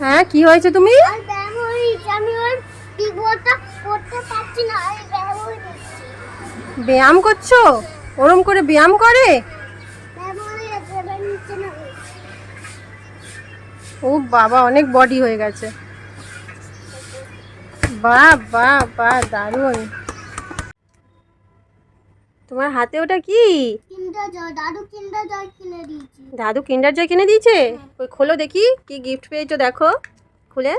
হ্যাঁ কি হয়েছে তুমি? ব্যায়াম করছ? ওরম করে ব্যায়াম করে? ও বাবা অনেক বডি হয়ে গেছে। বাহ বা বাহ দারুণ। তোমার হাতে ওটা কি? দাদু কিন্ডার জয় কিনে দিয়েছি। দাদু কিন্ডার জয় কিনে দিয়েছে? ওই খোলো দেখি কি গিফট পেয়েছ দেখো খুলে।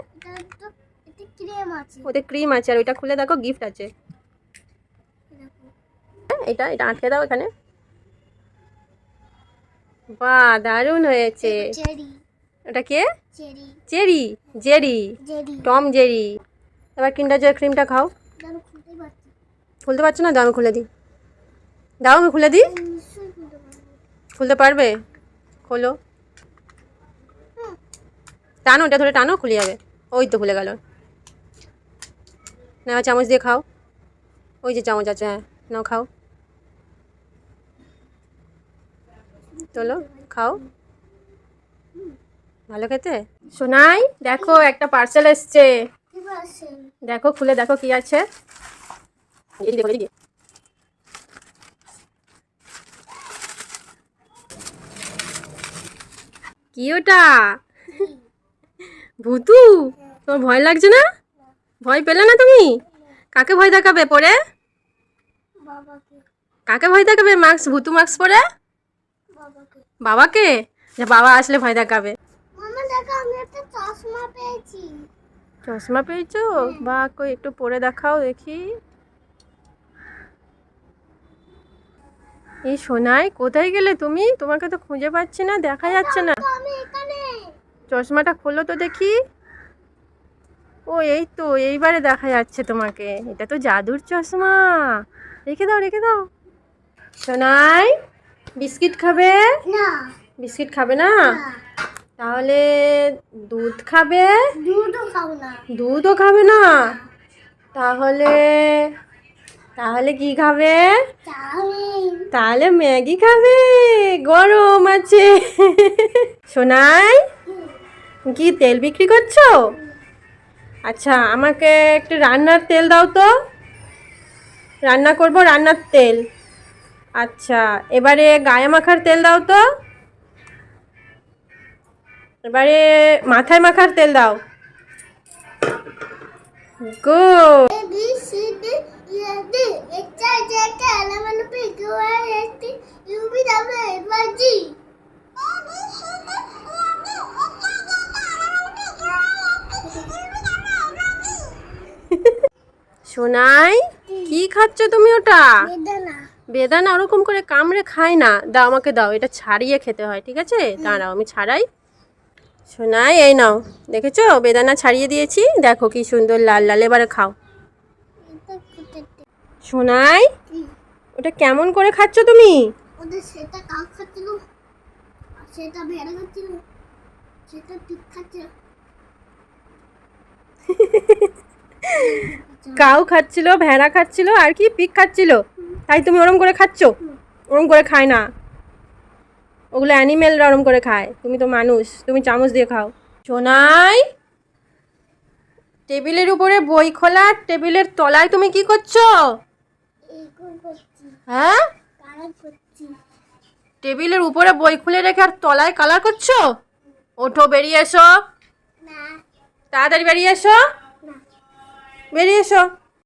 এটা ক্রিম আছে। ওতে ক্রিম আছে আর ওইটা খুলে দেখো গিফট আছে। হ্যাঁ, এটা এটা আটকে দাও এখানে। বাহ দারুণ হয়েছে। ওটা কে? Cherry Jerry. Jerry. Tom Jerry. এবার কিন্ডার জয় ক্রিমটা খাও। খুলতে পারছ না? দাও আমি খুলে দিই। দাও আমি খুলে দিই খুলতে পারবে? খোলো। টানো ওটা ধরে টানো, খুলে যাবে। ওই তো খুলে গেল। না চামচ দিয়ে খাও। ওই যে চামচ আছে হ্যাঁ। নাও, খাও। চলো খাও। ভালো খেতে? শোনাই দেখো, একটা পার্সেল এসছে। দেখো, খুলে দেখো কি আছে। কি ওটা? ভূতু তোমার ভয় লাগছে না? ভয় পেলে না তুমি? কাকে ভয় দেখাবে পরে? কাকে ভয় দেখাবে মাস্ক ভূতু মাস্ক পরে? বাবাকে? যে বাবা আসলে ভয় দেখাবে। চশমা পেয়েছি। চশমা পেয়েছ? বা কই একটু পরে দেখাও দেখি। এই সোনাই কোথায় গেলে তুমি? তোমাকে তো খুঁজে পাচ্ছি না দেখা যাচ্ছে না। চশমাটা খোলো তো দেখি। ও এই তো এইবারে দেখা যাচ্ছে তোমাকে। এটা তো জাদুর চশমা। রেখে দাও রেখে দাও। সোনাই বিস্কিট খাবে? না। বিস্কিট খাবে না? তাহলে দুধ খাবে? দুধও খাও না। দুধও খাবে না? তাহলে তাহলে কি খাবে? তাহলে ম্যাগি খাবে। গরম আছে। সোনাই কি তেল বিক্রি করছ আচ্ছা আমাকে একটু রান্নার তেল দাও তো রান্না করব রান্নার তেল আচ্ছা এবারে গায়ে মাখার তেল দাও তো এবারে মাথায় মাখার তেল দাও গুড সোনাই কি খাচ্ছ তুমি ওটা? বেদানা। ওরকম করে কামড়ে খায় না। দাও আমাকে দাও এটা ছাড়িয়ে খেতে হয় ঠিক আছে? দাঁড়াও আমি ছাড়াই। সোনাই এই নাও দেখেছ? বেদানা ছাড়িয়ে দিয়েছি। দেখো কি সুন্দর লাল লাল এবারে খাও। সোনাই ওটা কেমন করে খাচ্ছ তুমি? সেটা কাক খাচ্ছিল? সেটা ভেড়া খাচ্ছিল? সেটা ঠিক কাউ খাচ্ছিল ভেড়া খাচ্ছিল আর কি পিক খাচ্ছিল। তাই তুমি ওরম করে খাচ্ছ? ওরম করে খায় না। ওগুলো অ্যানিমেলরা ওরম করে খায়। তুমি তো মানুষ তুমি চামচ দিয়ে খাও। সোনাই টেবিলের উপরে বই খোলা টেবিলের তলায় তুমি কি করছ? হ্যাঁ? টেবিলের উপরে বই খুলে রেখে আর তলায় কালার করছ? ওঠো বেরিয়ে এসো। তাড়াতাড়ি বেরিয়ে এসো। বেরিয়ে এসো।